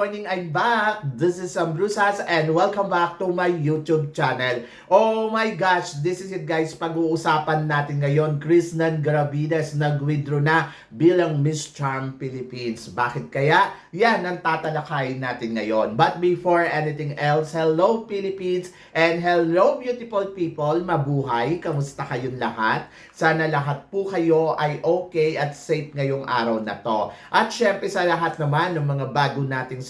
Morning! I'm back! This is Sam Brusas and welcome back to my YouTube channel. Oh my gosh! This is it guys. Pag-uusapan natin ngayon, Krishnan Gravides nag-withdraw na bilang Miss Charm Philippines. Bakit kaya? Yan ang tatalakayin natin ngayon. But before anything else, hello Philippines and hello beautiful people! Mabuhay! Kamusta kayong lahat? Sana lahat po kayo ay okay at safe ngayong araw na to. At syempre sa lahat naman ng mga bago nating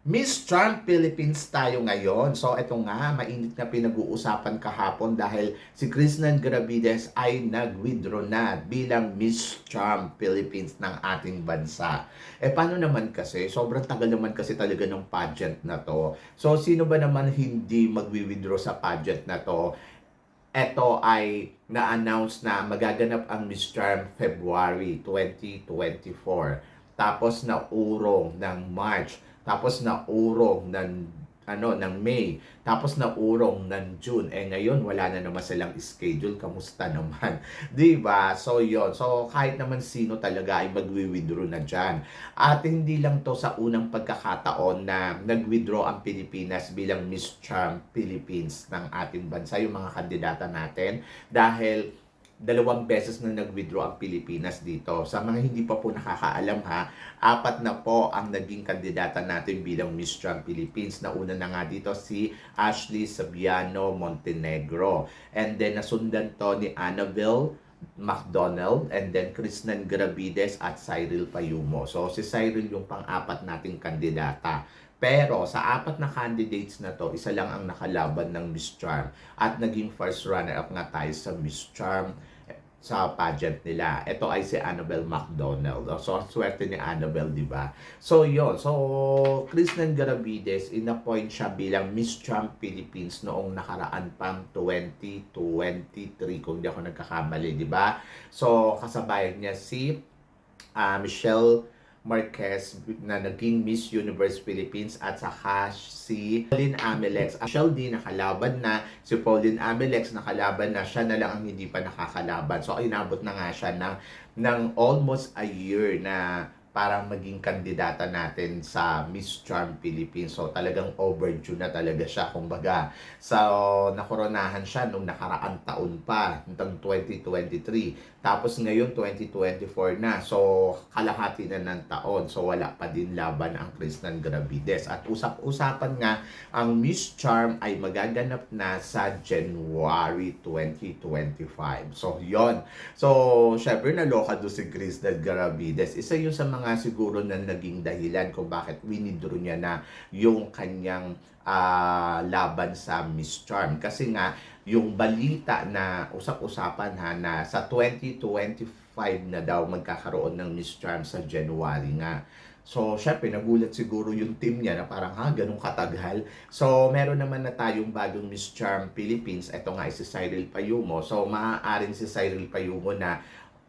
Miss Charm Philippines tayo ngayon. So ito nga, mainit na pinag-uusapan kahapon dahil si Krishnan Gravides ay nag-withdraw na bilang Miss Charm Philippines ng ating bansa. Eh paano naman kasi? Sobrang tagal naman kasi talaga ng pageant na to. So sino ba naman hindi magwi-withdraw sa pageant na to? Ito ay na-announce na magaganap ang Miss Charm February 2024. Tapos na urong ng March tapos na urong ng ano ng May, tapos na urong ng June. Eh ngayon wala na naman silang schedule. Kamusta naman? 'Di ba? So 'yon. So kahit naman sino talaga ay magwi-withdraw na diyan. At hindi lang 'to sa unang pagkakataon na nag-withdraw ang Pilipinas bilang Miss Charm Philippines ng ating bansa, yung mga kandidata natin dahil dalawang beses na nag-withdraw ang Pilipinas dito. Sa mga hindi pa po nakakaalam ha, apat na po ang naging kandidata natin bilang Miss Trump Philippines. Nauna na nga dito si Ashley Sabiano Montenegro. And then nasundan to ni Annabelle McDonald and then Krishnan Gravides at Cyril Payumo. So si Cyril yung pang-apat nating kandidata. Pero sa apat na candidates na to, isa lang ang nakalaban ng Miss Charm at naging first runner-up nga tayo sa Miss Charm sa pageant nila. Ito ay si Annabelle McDonald. So, swerte ni Annabelle, di ba? So, yon So, Krishnan Garavides, inappoint siya bilang Miss Trump Philippines noong nakaraan pang 2023, kung di ako nagkakamali, di ba? So, kasabayan niya si uh, Michelle Marquez na naging Miss Universe Philippines at saka si Pauline Amelex. Michelle D nakalaban na, si Pauline Amelex nakalaban na, siya na lang ang hindi pa nakakalaban. So inabot na nga siya ng, ng almost a year na para maging kandidata natin sa Miss Charm Philippines. So talagang overdue na talaga siya. Kumbaga, so nakoronahan siya nung nakaraan taon pa, noong 2023. Tapos ngayon 2024 na. So kalahati na ng taon. So wala pa din laban ang Krishnan Gravides. At usap-usapan nga, ang Miss Charm ay magaganap na sa January 2025. So yon So syempre naloka do si Krishnan Gravides. Isa yun sa mga siguro na naging dahilan kung bakit winidro niya na yung kanyang uh, laban sa Miss Charm. Kasi nga, yung balita na usap-usapan ha na sa 2025 na daw magkakaroon ng Miss Charm sa January nga. So, syempre, nagulat siguro yung team niya na parang, ha, ganun katagal. So, meron naman na tayong bagong Miss Charm Philippines. Ito nga si Cyril Payumo. So, maaaring si Cyril Payumo na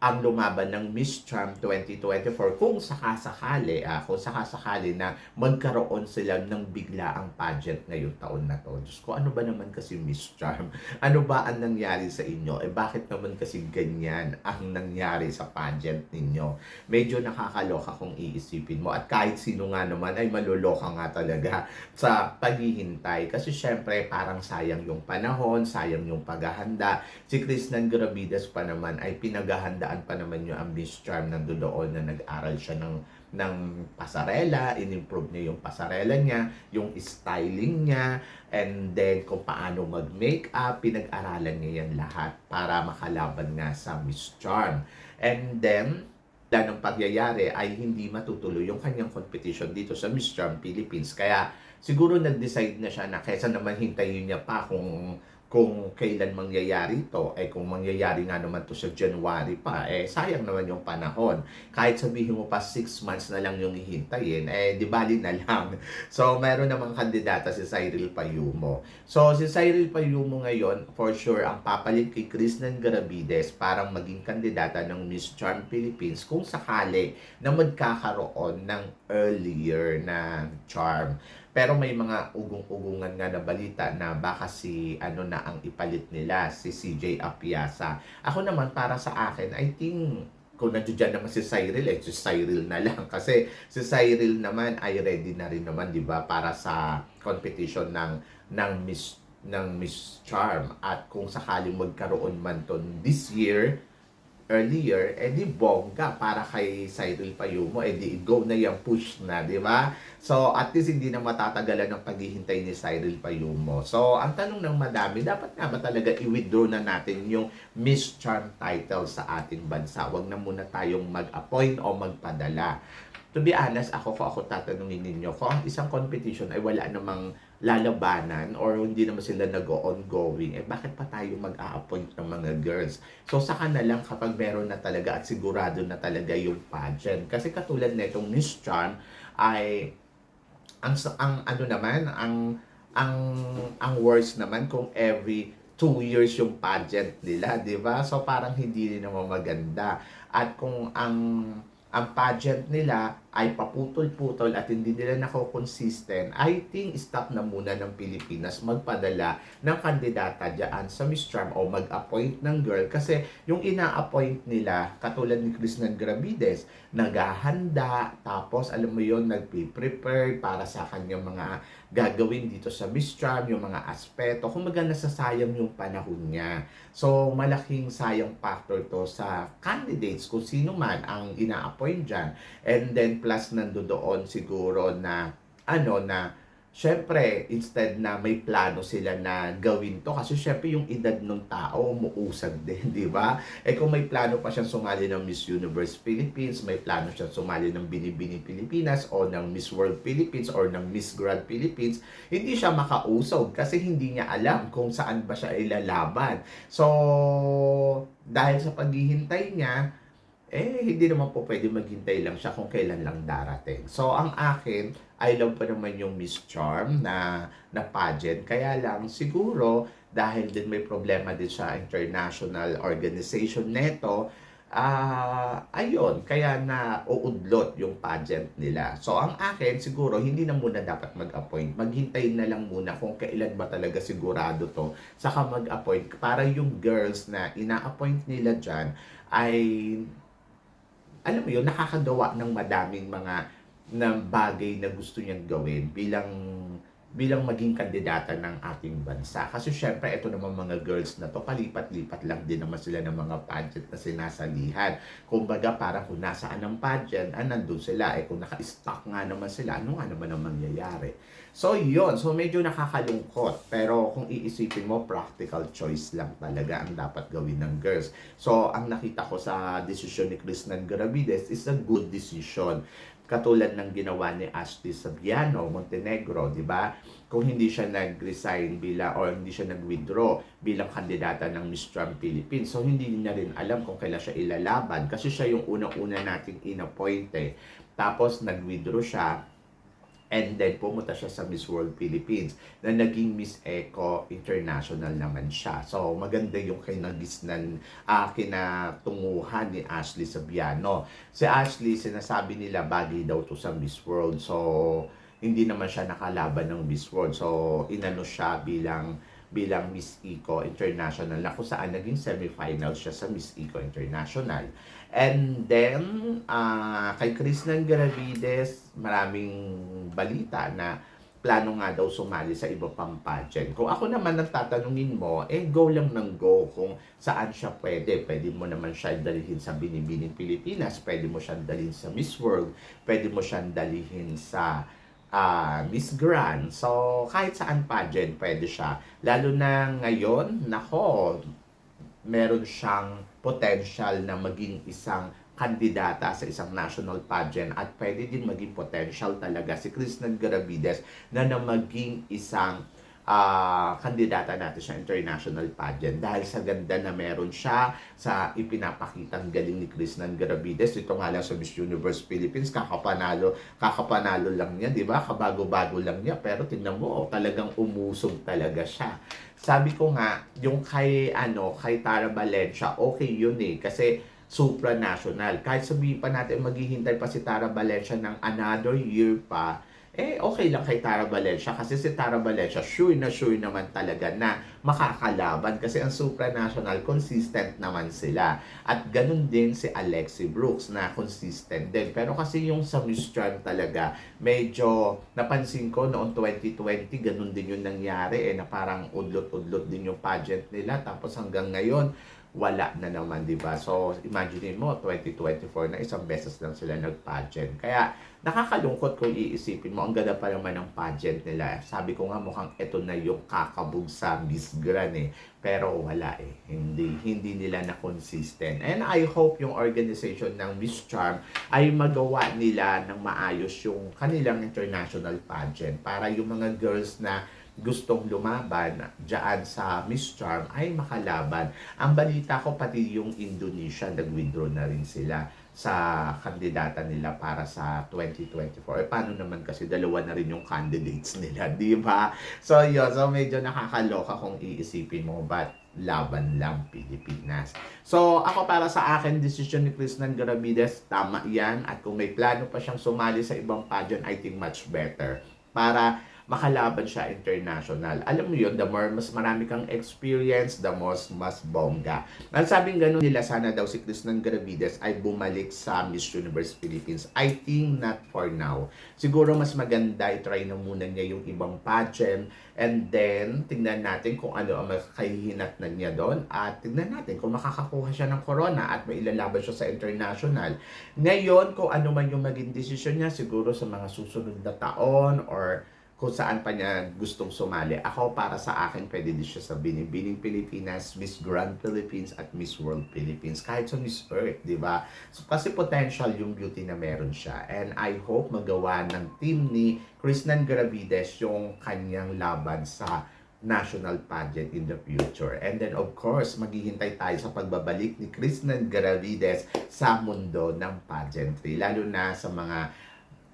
ang lumaban ng Miss Charm 2024 kung sakasakali, ah, kung sakasakali na magkaroon sila ng biglaang pageant ngayong taon na to. Diyos ko, ano ba naman kasi Miss Charm? Ano ba ang nangyari sa inyo? Eh bakit naman kasi ganyan ang nangyari sa pageant ninyo? Medyo nakakaloka kung iisipin mo at kahit sino nga naman ay maluloka nga talaga sa paghihintay kasi syempre parang sayang yung panahon, sayang yung paghahanda. Si Krishnan Gravides pa naman ay pinaghahanda pinaghandaan pa naman yung ang Miss Charm nandoon na nag-aral siya ng ng pasarela, in-improve niya yung pasarela niya, yung styling niya, and then kung paano mag-makeup, pinag-aralan niya yan lahat para makalaban nga sa Miss Charm. And then, dahil ng pagyayari ay hindi matutuloy yung kanyang competition dito sa Miss Charm Philippines. Kaya siguro nag-decide na siya na kaysa naman hintayin niya pa kung kung kailan mangyayari to, eh kung mangyayari nga naman to sa January pa, eh sayang naman yung panahon. Kahit sabihin mo pa 6 months na lang yung hihintayin, eh di bali na lang. So meron namang kandidata si Cyril Payumo. So si Cyril Payumo ngayon, for sure, ang papalit kay Kristen Garavides parang maging kandidata ng Miss Charm Philippines kung sakali na magkakaroon ng earlier na charm. Pero may mga ugong-ugungan nga na balita na baka si ano na ang ipalit nila, si CJ Apiasa. Ako naman para sa akin, I think kung nandiyan naman si Cyril, eh, si Cyril na lang. Kasi si Cyril naman ay ready na rin naman, di ba, para sa competition ng, ng Miss ng Miss Charm. At kung sakaling magkaroon man to this year, earlier, eh di bongga para kay Cyril Payumo, eh di go na yung push na, di ba? So, at least hindi na matatagalan ng paghihintay ni Cyril Payumo. So, ang tanong ng madami, dapat nga ba talaga i-withdraw na natin yung Miss Charm title sa ating bansa? Huwag na muna tayong mag-appoint o magpadala. To be honest, ako ko ako tatanungin ninyo, kung ang isang competition ay wala namang lalabanan or hindi naman sila nag-ongoing, eh bakit pa tayo mag-a-appoint ng mga girls? So saka na lang kapag meron na talaga at sigurado na talaga yung pageant. Kasi katulad nitong Miss Chan ay ang ang ano naman ang ang ang worst naman kung every two years yung pageant nila, di ba? So parang hindi rin naman maganda. At kung ang ang pageant nila ay paputol-putol at hindi nila nako-consistent, I think stop na muna ng Pilipinas magpadala ng kandidata dyan sa Miss Charm o mag-appoint ng girl. Kasi yung ina-appoint nila, katulad ni Krishnan Gravides, naghahanda, tapos alam mo yon nagpe-prepare para sa kanyang mga gagawin dito sa Miss Charm, yung mga aspeto, kumaga nasasayang yung panahon niya. So, malaking sayang factor to sa candidates kung sino man ang ina-appoint dyan. And then, plus nando doon siguro na, ano, na Siyempre, instead na may plano sila na gawin to, kasi syempre yung edad ng tao, umuusad din, di ba? Eh kung may plano pa siyang sumali ng Miss Universe Philippines, may plano siyang sumali ng Binibini Pilipinas o ng Miss World Philippines or ng Miss Grand Philippines, hindi siya makausog kasi hindi niya alam kung saan ba siya ilalaban. So, dahil sa paghihintay niya, eh, hindi naman po pwede maghintay lang siya kung kailan lang darating. So, ang akin, I love pa naman yung Miss Charm na, na pageant. Kaya lang, siguro, dahil din may problema din sa international organization neto, ah ayun, kaya na uudlot yung pageant nila. So, ang akin, siguro, hindi na muna dapat mag-appoint. Maghintay na lang muna kung kailan ba talaga sigurado to. Saka mag-appoint para yung girls na ina-appoint nila dyan ay alam mo yun, nakakagawa ng madaming mga na bagay na gusto niyang gawin bilang bilang maging kandidata ng ating bansa. Kasi syempre, ito naman mga girls na to, palipat-lipat lang din naman sila ng mga pageant na sinasalihan. Kumbaga, parang kung nasaan ang pageant, ah, nandun sila. Eh, kung naka-stock nga naman sila, ano nga naman ang mangyayari? So, yun. So, medyo nakakalungkot. Pero kung iisipin mo, practical choice lang talaga ang dapat gawin ng girls. So, ang nakita ko sa desisyon ni Krishnan Garavides is a good decision katulad ng ginawa ni Ashley Sabiano Montenegro, di ba? Kung hindi siya nag-resign bila or hindi siya nag-withdraw bilang kandidata ng Miss Trump Philippines. So hindi niya rin alam kung kailan siya ilalaban kasi siya yung unang-una nating inappoint eh. Tapos nag-withdraw siya And then, pumunta siya sa Miss World Philippines na naging Miss Eco International naman siya. So, maganda yung kinagisnan, uh, kinatunguhan ni Ashley Sabiano. Si Ashley, sinasabi nila bagay daw to sa Miss World. So, hindi naman siya nakalaban ng Miss World. So, inano siya bilang bilang Miss Eco International na kung saan naging semifinal siya sa Miss Eco International. And then, uh, kay Krishnan Garavides, maraming balita na plano nga daw sumali sa iba pang pageant. Kung ako naman ang tatanungin mo, eh go lang ng go kung saan siya pwede. Pwede mo naman siya dalhin sa Binibining Pilipinas, pwede mo siya dalhin sa Miss World, pwede mo siya dalhin sa uh, Miss Grand. So, kahit saan pageant, pwede siya. Lalo na ngayon, nako, meron siyang potential na maging isang kandidata sa isang national pageant at pwede din maging potential talaga si Krishnan Garavides na na maging isang ah, kandidata natin sa international pageant. Dahil sa ganda na meron siya sa ipinapakitang galing ni Krishnan Garavides ito nga lang sa Miss Universe Philippines kakapanalo kakapanalo lang niya di ba? Kabago-bago lang niya. Pero tingnan mo oh, talagang umusog talaga siya. Sabi ko nga yung kay ano kay Tara Valencia okay yun eh kasi supranational. Kahit sabihin pa natin maghihintay pa si Tara Valencia ng another year pa eh okay lang kay Tara Valencia kasi si Tara Valencia sure na sure naman talaga na makakalaban kasi ang supranational consistent naman sila at ganun din si Alexi Brooks na consistent din pero kasi yung sa Miss Charm talaga medyo napansin ko noong 2020 ganun din yung nangyari eh na parang udlot-udlot din yung pageant nila tapos hanggang ngayon wala na naman, di ba? So, imagine mo, 2024 na isang beses lang sila nag-pageant. Kaya, nakakalungkot kung iisipin mo, ang ganda pa naman ng pageant nila. Sabi ko nga, mukhang ito na yung kakabog sa Miss Grand eh. Pero wala eh. Hindi, hindi nila na consistent. And I hope yung organization ng Miss Charm ay magawa nila ng maayos yung kanilang international pageant para yung mga girls na gustong lumaban dyan sa Miss Charm ay makalaban. Ang balita ko pati yung Indonesia nag-withdraw na rin sila sa kandidata nila para sa 2024. Eh, paano naman kasi dalawa na rin yung candidates nila, di ba? So, yun. So, medyo nakakaloka kung iisipin mo, but laban lang Pilipinas. So, ako para sa akin, decision ni Krishnan Garavides, tama yan. At kung may plano pa siyang sumali sa ibang pageant, I think much better. Para makalaban siya international. Alam mo yun, the more mas marami kang experience, the more mas bongga. Ang sabing ganun nila, sana daw si Krishnan Garavides ay bumalik sa Miss Universe Philippines. I think not for now. Siguro mas maganda, i-try na muna niya yung ibang pageant and then tingnan natin kung ano ang makahihinat na niya doon at tingnan natin kung makakakuha siya ng corona at mailalaban siya sa international. Ngayon, kung ano man yung maging desisyon niya, siguro sa mga susunod na taon or kung saan pa niya gustong sumali. Ako, para sa akin, pwede din siya sa Binibining Pilipinas, Miss Grand Philippines, at Miss World Philippines. Kahit sa Miss Earth, di ba? So, kasi potential yung beauty na meron siya. And I hope magawa ng team ni Krishnan Garavides yung kanyang laban sa national pageant in the future. And then, of course, maghihintay tayo sa pagbabalik ni Krishnan Garavides sa mundo ng pageantry. Lalo na sa mga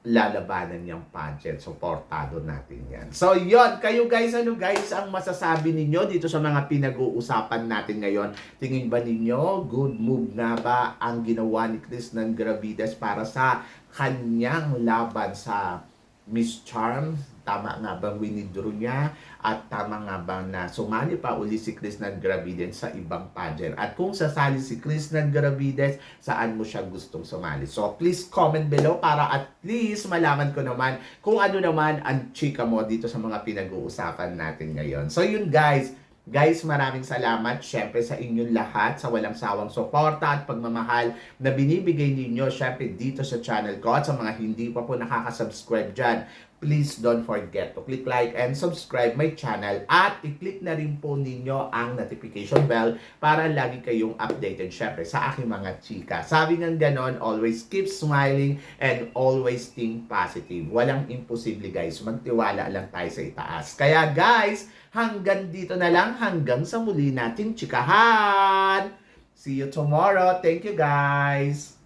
lalabanan niyang pageant. Supportado natin yan. So, yon Kayo guys, ano guys, ang masasabi ninyo dito sa mga pinag-uusapan natin ngayon? Tingin ba ninyo, good move na ba ang ginawa ni Chris ng Gravides para sa kanyang laban sa Miss Charm? Tama nga bang winidraw niya? At tama nga bang na sumali pa uli si ng Gravides sa ibang pageant? At kung sasali si ng Gravides, saan mo siya gustong sumali? So please comment below para at least malaman ko naman kung ano naman ang chika mo dito sa mga pinag-uusapan natin ngayon. So yun guys, Guys, maraming salamat syempre sa inyong lahat sa walang sawang suporta at pagmamahal na binibigay ninyo syempre dito sa channel ko at sa mga hindi pa po nakaka-subscribe dyan. Please don't forget to click like and subscribe my channel at i-click na rin po ninyo ang notification bell para lagi kayong updated syempre sa aking mga chika. Sabi nga ganon, always keep smiling and always think positive. Walang imposible guys, magtiwala lang tayo sa itaas. Kaya guys, hanggang dito na lang, hanggang sa muli nating chikahan! See you tomorrow. Thank you guys!